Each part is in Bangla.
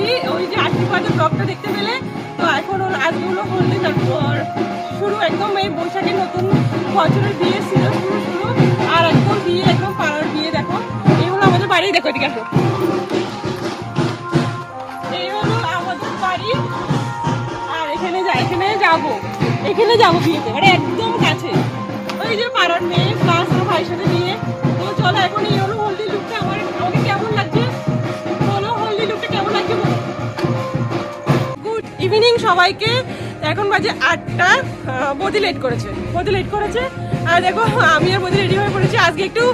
হলো ওই যে আশীর্বাদের ব্লগটা দেখতে পেলে? তো এখন আজকে হলো হলদি তারপর শুরু একদম এই বৈশাখের নতুন বছরের বিয়ে ছিল, শুরু শুরু। আর একদম বিয়ে, একদম পাড়ার বিয়ে, দেখো। এই হলো আমাদের বাড়ি, দেখো এদিকে আসো। এই হলো আমাদের বাড়ি। আর এখানে এখানে যাব। এখানে যাব বিয়েতে মানে একদম কাছে। ওই যে পাড়ার মেয়ে প্লাস ইভিনিং সবাইকে। এখন বাজে আটটা বদি লেট করেছে। বদি লেট করেছে। আর দেখো, আমি আর বদি রেডি হয়ে পড়েছি। আজকে একটু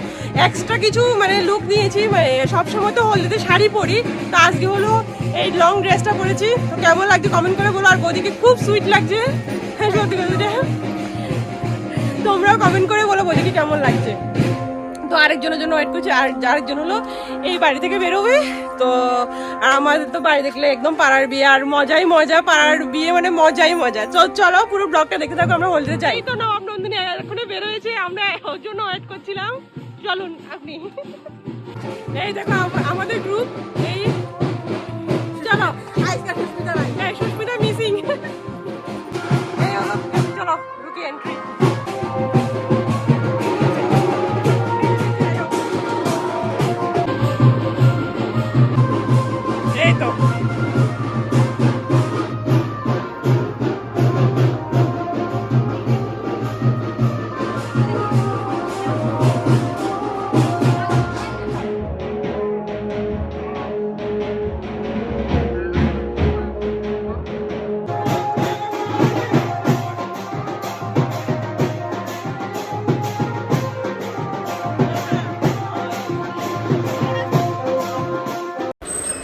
এক্সট্রা কিছু মানে লুক নিয়েছি মানে সবসময় তো হলদিতে শাড়ি পরি। তো আজকে হলো এই লং ড্রেসটা পরেছি। কেমন লাগছে কমেন্ট করে বলো। আর বদিকে খুব সুইট লাগছে। হ্যাঁ সত্যি কথা তোমরাও কমেন্ট করে বলো বদিকে কেমন লাগছে। তো আরেকজনের জন্য ওয়েট করছি আর আরেকজন হলো এই বাড়ি থেকে বেরোবে। তো আর আমাদের তো বাড়ি দেখলে একদম পাড়ার বিয়ে আর মজাই মজা পাড়ার বিয়ে মানে মজাই মজা। তো চলো পুরো ব্লগটা দেখে থাকো আমরা হলদিতে যাই। তো নবাব নন্দিনী এখনও বেরোয়েছে আমরা ওর জন্য ওয়েট করছিলাম। চলুন আপনি। এই দেখো আমাদের গ্রুপ এই চলো আজকে সুস্মিতা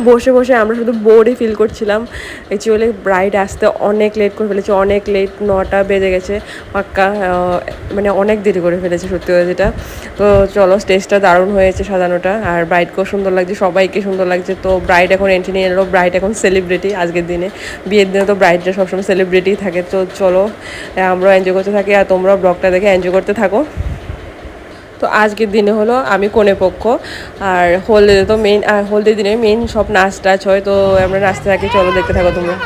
বসে বসে আমরা শুধু বোর্ডই ফিল করছিলাম। অ্যাকচুয়ালি ব্রাইড আসতে অনেক লেট করে ফেলেছে, অনেক লেট নটা বেজে গেছে, পাক্কা মানে অনেক দেরি করে ফেলেছে সত্যি কথা যেটা। তো চলো স্টেজটা দারুণ হয়েছে সাজানোটা, আর ব্রাইডকেও সুন্দর লাগছে, সবাইকে সুন্দর লাগছে। তো ব্রাইড এখন এন্ট্রি নিয়ে এলো ব্রাইড এখন সেলিব্রিটি আজকের দিনে। বিয়ের দিনে তো ব্রাইডরা সবসময় সেলিব্রিটি থাকে। তো চলো, আমরা এনজয় করতে থাকি, আর তোমরাও ব্লগটা দেখে এনজয় করতে থাকো। তো আজকের দিনে হলো আমি কোনে পক্ষ। আর হলদিতে তো মেইন হলদির দিনে মেন সব নাচ টাচ হয়, তো আমরা নাচতে থাকি, চলো দেখতে থাকো তোমরা।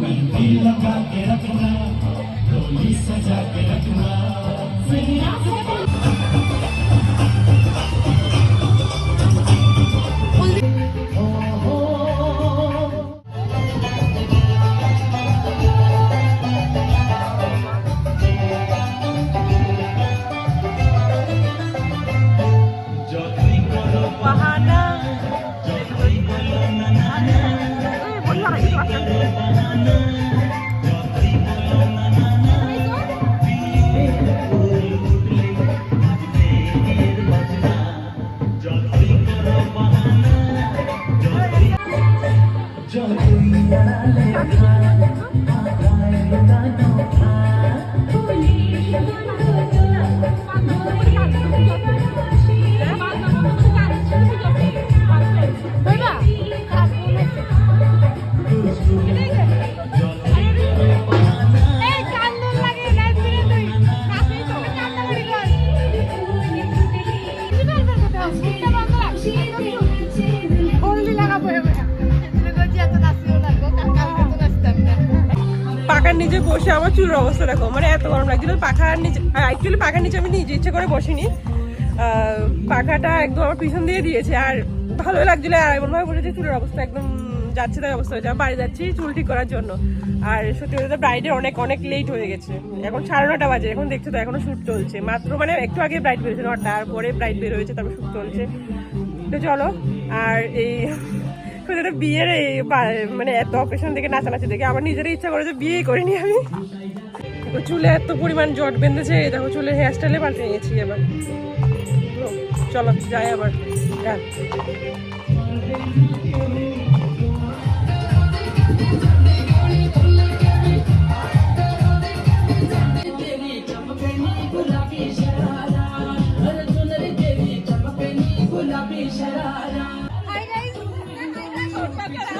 मेहंदी लगा के रखना डोली सजा के रखना Yeah. বসে আমার চুলের অবস্থা দেখো। মানে এত গরম লাগছিল। পাখার নিচে অ্যাকচুয়ালি পাখার নিচে আমি নিজে ইচ্ছে করে বসিনি। পাখাটা একদম আমার পিছন দিয়ে দিয়েছে। আর ভালোই লাগছিল। আর এমন ভাবে বলেছে, চুলের অবস্থা একদম যাচ্ছে তাই অবস্থা হয়েছে। বাড়ি যাচ্ছি চুল ঠিক করার জন্য। আর সত্যি কথা ব্রাইডের অনেক অনেক লেট হয়ে গেছে। এখন সাড়ে নটা বাজে। এখন দেখছ তো, এখনও শ্যুট চলছে। মাত্র মানে একটু আগে ব্রাইড বেরোছে নটার পরে ব্রাইড বের হয়েছে, তারপর শ্যুট চলছে। তো চলো, আর এই একটা বিয়ের মানে এত অপারেশন দেখে নাচানাচি দেখে আমার নিজেরই ইচ্ছা করেছে বিয়েই করিনি আমি। চুলে এত পরিমাণ জট বেঁধেছে দেখো চুলে হেয়ার স্টাইলে পাল্টে নিয়েছি এবার। চলো, যাই আবার। হ্যাঁ।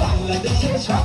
বাংলাদেশের সব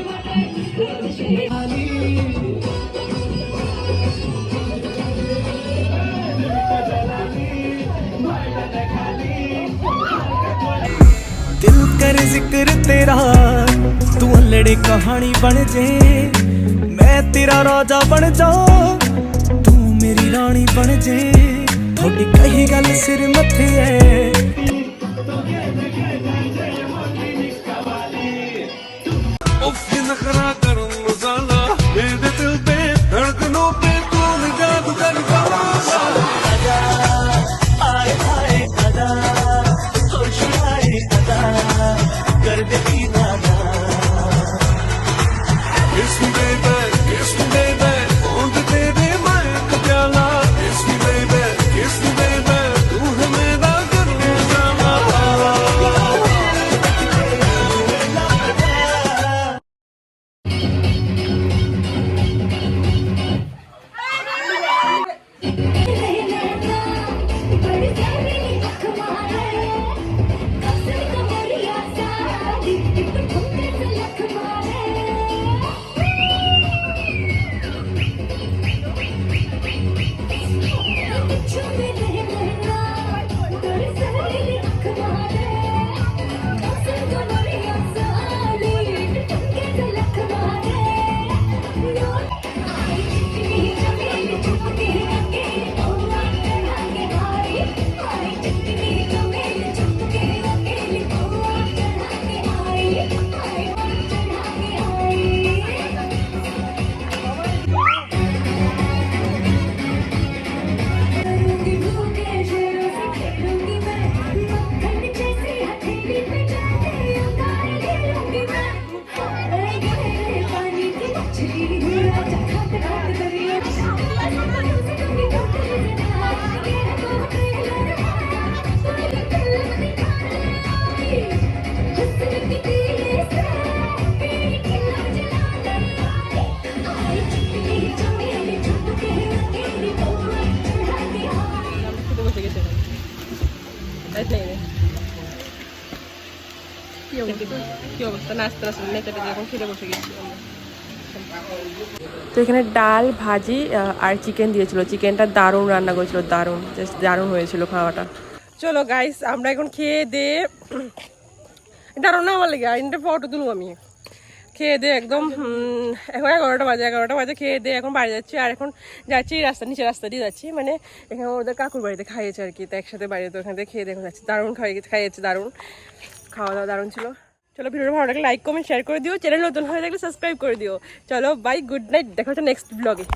ਸਿਰ ਤੇਰਾ, ਤੂੰ ਅਲੜੇ ਕਹਾਣੀ ਬਣ ਜੇ। ਮੈਂ ਤੇਰਾ ਰਾਜਾ ਬਣ ਜਾ, ਤੂੰ ਮੇਰੀ ਰਾਣੀ ਬਣ ਜੇ। ਤੁਹਾਡੀ ਕਹੀ ਗੱਲ ਸਿਰ ਮੱਥੇ ਐ। কি অবস্থা? নাচতে নাচতে নেচে টেচে খেতে বসে গেছি। তো এখানে ডাল ভাজি আর চিকেন দিয়েছিল। চিকেনটা দারুণ রান্না করেছিল দারুণ। জাস্ট দারুণ হয়েছিল খাওয়াটা। চলো গাইস আমরা এখন খেয়ে দে দারুণ না আমার লেগে এটা ফটো তুলব আমি। খেয়ে দে একদম এখন এগারোটা বাজে এগারোটা বাজে খেয়ে দে এখন বাড়ি যাচ্ছি। আর এখন যাচ্ছি রাস্তা নিচে রাস্তা দিয়ে যাচ্ছি। মানে এখানে ওদের কাকুর বাড়িতে খাইয়েছে আর কি তো একসাথে বাড়িতে ওখান থেকে খেয়ে দেখে যাচ্ছি। দারুণ খাইয়ে খাইয়েছে দারুণ। খাওয়া দাওয়া দারুণ ছিল। চলো ভিডিওটা ভালো লাগলে লাইক কমেন্ট শেয়ার করে দিও। চ্যানেল নতুন হয়ে থাকলে সাবস্ক্রাইব করে দিও। চলো বাই গুড নাইট দেখা হচ্ছে নেক্সট ব্লগে